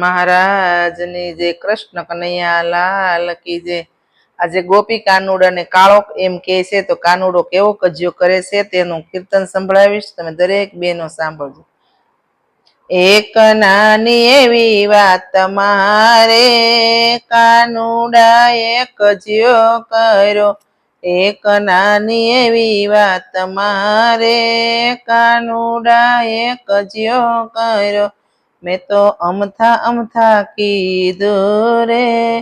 મહારાજની જે કૃષ્ણ કનૈયાલાલ કી જે આજે ગોપી કાનુડ અને કાળો એમ કે છે, તો કાનુડો કેવો કજ્યો કરે છે તેનું કીર્તન સંભળાવીશ, તમે દરેક બેનો સાંભળજો. એક નાની એવી વાત મારે, કાનુડાએ કજ્યો કર્યો. એક નાની એવી વાત મારે, કાનુડાએ કજ્યો કર્યો. મેં તો અમથા અમથા કીધું રે,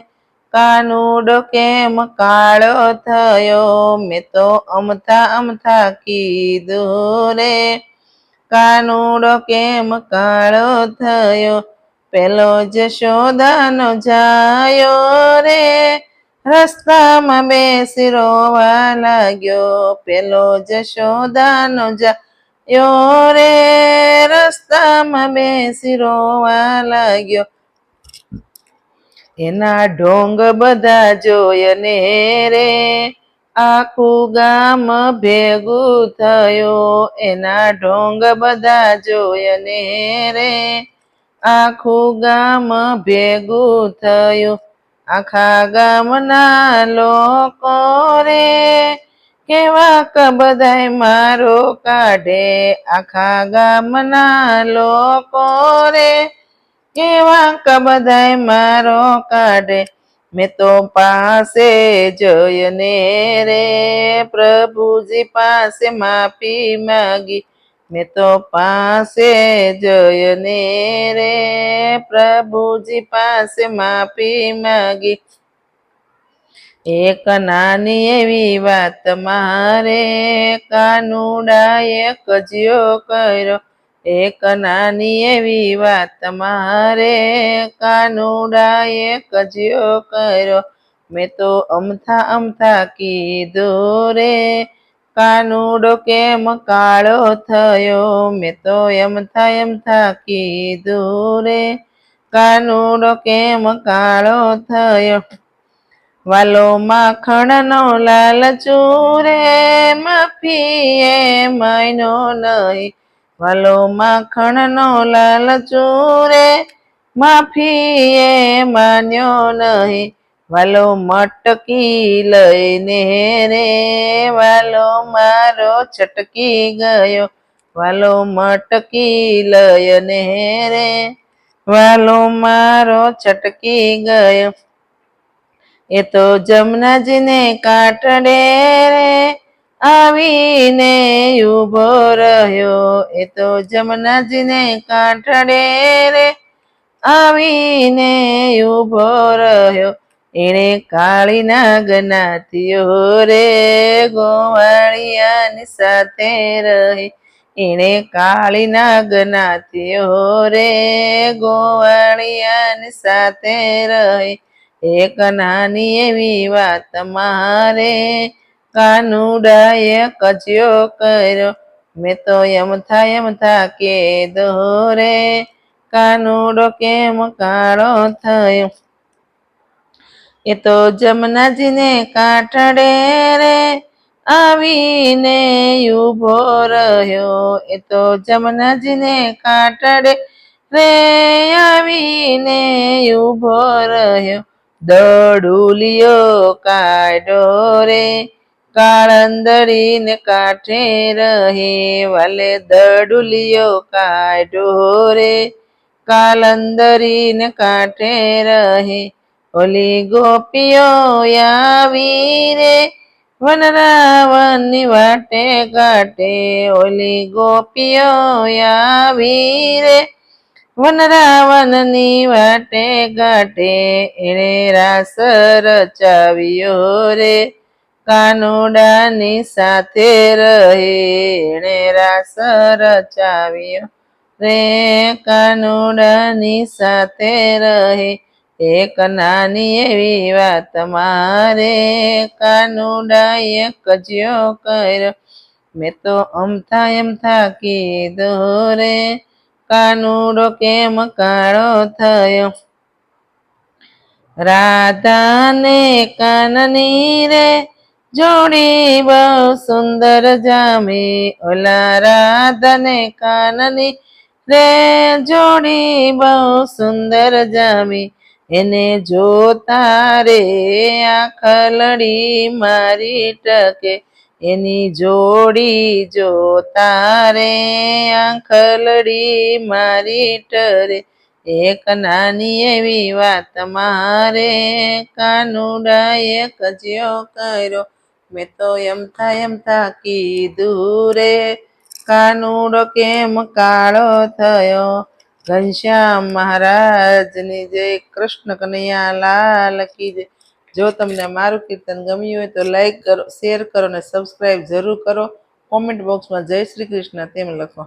કાનુડો કેમ કાળો થયો? મેં તો અમથા અમથા કીધું રે, કાનુડો કેમ કાળો થયો? પેલો જશોદાનો જાયો રે, રસ્તામાં બેસી રોવા લાગ્યો. પેલો જશોદાનો જાયો રે રસ્તામાં બેસી રોવા લાગ્યો એના ઢોંગ બધા જોયને રે આખું ગામ ભેગું થયું એના ઢોંગ બધા જોયને રે આખું ગામ ભેગું થયું આખા ગામના લોકો રે કેવા ક મારો કાઢે? આખા ગામના લોકો રે. કેવા ક મારો કાઢે? મેં તો પાસે જયને રે. પ્રભુજી પાસે માફી માગી. મેં તો પાસે જયને રે. પ્રભુજી પાસે માફી માગી. એક નાની એવી વાત મારે, કાનુડાએ કજિયો કર્યો. એક નાની એવી વાત મારે, કાનુડાએ કજિયો કર્યો. મેં તો અમથા અમથા કીધું રે, કાનુડો કેમ કાળો થયો? મેં તો એમથા એમથા કીધું રે, કાનુડો કેમ કાળો થયો? વાલો માખણનો લાલ ચૂરે માફીએ મહિનો નહીં. વાલો માખણનો લાલ ચૂરે માફીએ માન્યો નહીં. વાલો મટકી લઈને રે, વાલો મારો છટકી ગયો. વાલો મટકી લઈને રે, વાલો મારો છટકી ગયો. એ તો જમનાજીને કાટડે રે આવીને ઊભો રહ્યો. એ તો જમનાજીને કાટડે રે આવીને ઊભો રહ્યો. એણે કાળી નાગનાથીઓ રે ગોવાળિયાની સાથે રહી. એણે કાળી નાગનાથીઓ રે ગોવાળિયાની સાથે રહી. એક નાની એવી વાત મારે. કાનુડાએ કજ્યો કર્યો. મેં તો એમ થાય, એમ થા કે દોરે. કાનુડો કેમ કાળો થયો? એ તો જમનાજીને કાંઠડે રે. આવીને ઊભો રહ્યો. એ તો જમનાજીને કાંઠડે રે. આવીને ઊભો રહ્યો. દડુલિયો કાઢો રે, કાળંદરીને કાંઠે રહે, વાલે દડુલિયો કાઢો રે કાલંદરીને કાંઠે રહે ઓલી ગોપીઓ આવી રે વનરાવનની વાટે કાટે ઓલી ગોપીઓ આવી રે વનરાવનની વાટે ઘાટે એણે રાસ રચાવ્યો રે. કાનુડાની સાથે રહે એણે રાસ રચાવ્યો રે. કાનુડાની સાથે રહે એક નાની એવી વાત મારે. કાનુડાએ કજ્યો કર્યો, મેં તો અમથા એમથા કીધું રે. કાનુડો કેમ કાળો થયો? રાધાને કાનની રે જોડી બહુ સુંદર જામે. ઓલા રાધાને કાનની રે જોડી બહુ સુંદર જામી. એને જોતા રે ખલડી મારી ટકે. એની જોડી જોતા રે આંખલડી મારી ટરે. એક નાની એવી વાત મારે કાનુડા એક જ્યો કર્યો. મેં તો એમ થા એમ થા કીધું રે કાનુડો કેમ કાળો થયો? ઘનશ્યામ મહારાજની જય. કૃષ્ણ કનૈયા લાલ કી જો તમને મારું કીર્તન ગમ્યું હોય તો લાઈક કરો શેર કરો અને સબસ્ક્રાઈબ જરૂર કરો. કોમેન્ટ બોક્સમાં જય શ્રી કૃષ્ણ તેમ લખો.